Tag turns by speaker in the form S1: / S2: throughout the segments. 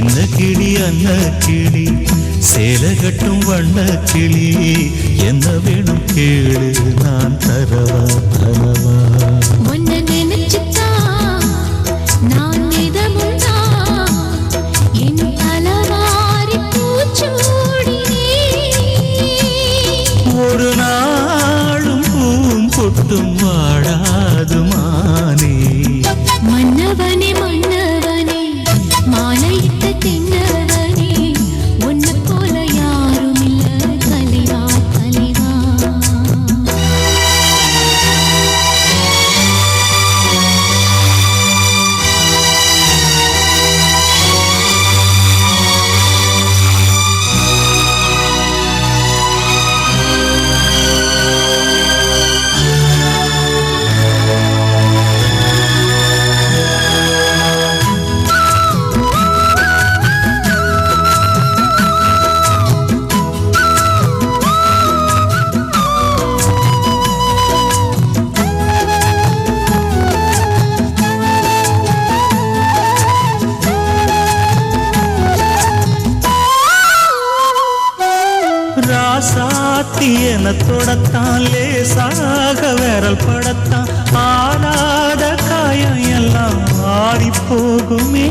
S1: என்ன கிளி அன்ன கிளி சேலை கட்டும் வண்ண கிளி. என்ன வேணும் கேளு நான் தரவா தரவா. ஆத்தி என தொடத்தான் லேசாக விரல் படத்தான். ஆடாத காயம் எல்லாம் மாறி போகுமே.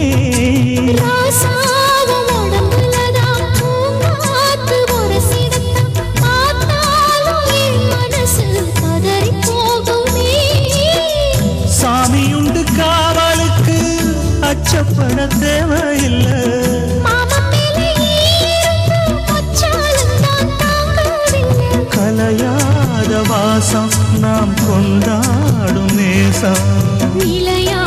S1: சாமியுண்டு காவலுக்கு அச்சப்பட தேவையில்லை.
S2: நிலையா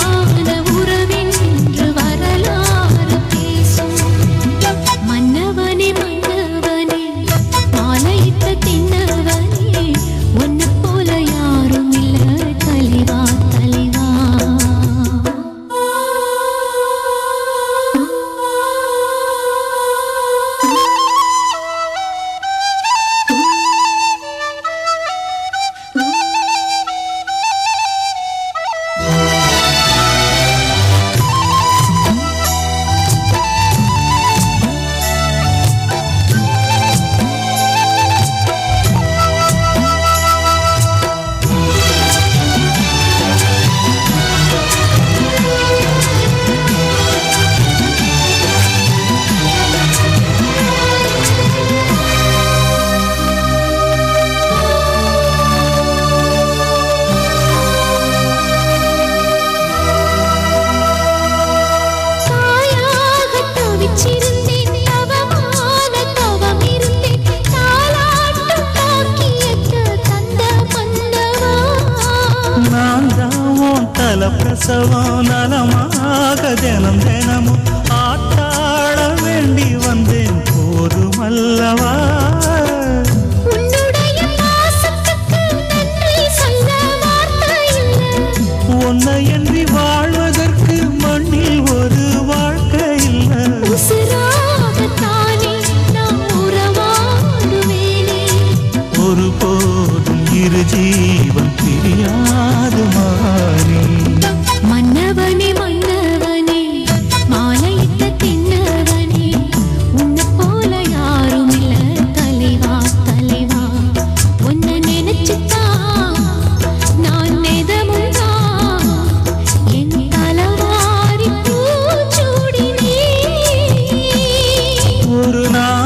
S1: நல பிரசவம் நலமாக தினம் தினமும் ஆட்டாட வேண்டி வந்தேன். போதும் அல்லவா உன்னை என்று ஒரு போ உயிர் ஜீவன் பிரியாது மாறி.
S2: மன்னவனே மன்னவனே மாலையிட்ட தின்னவனே உன்னை போல யாரும் இல்ல தலைவா தலைவா. உன்னை நினைச்சுட்டா நான் நிதமுதா
S1: ஒரு நாள்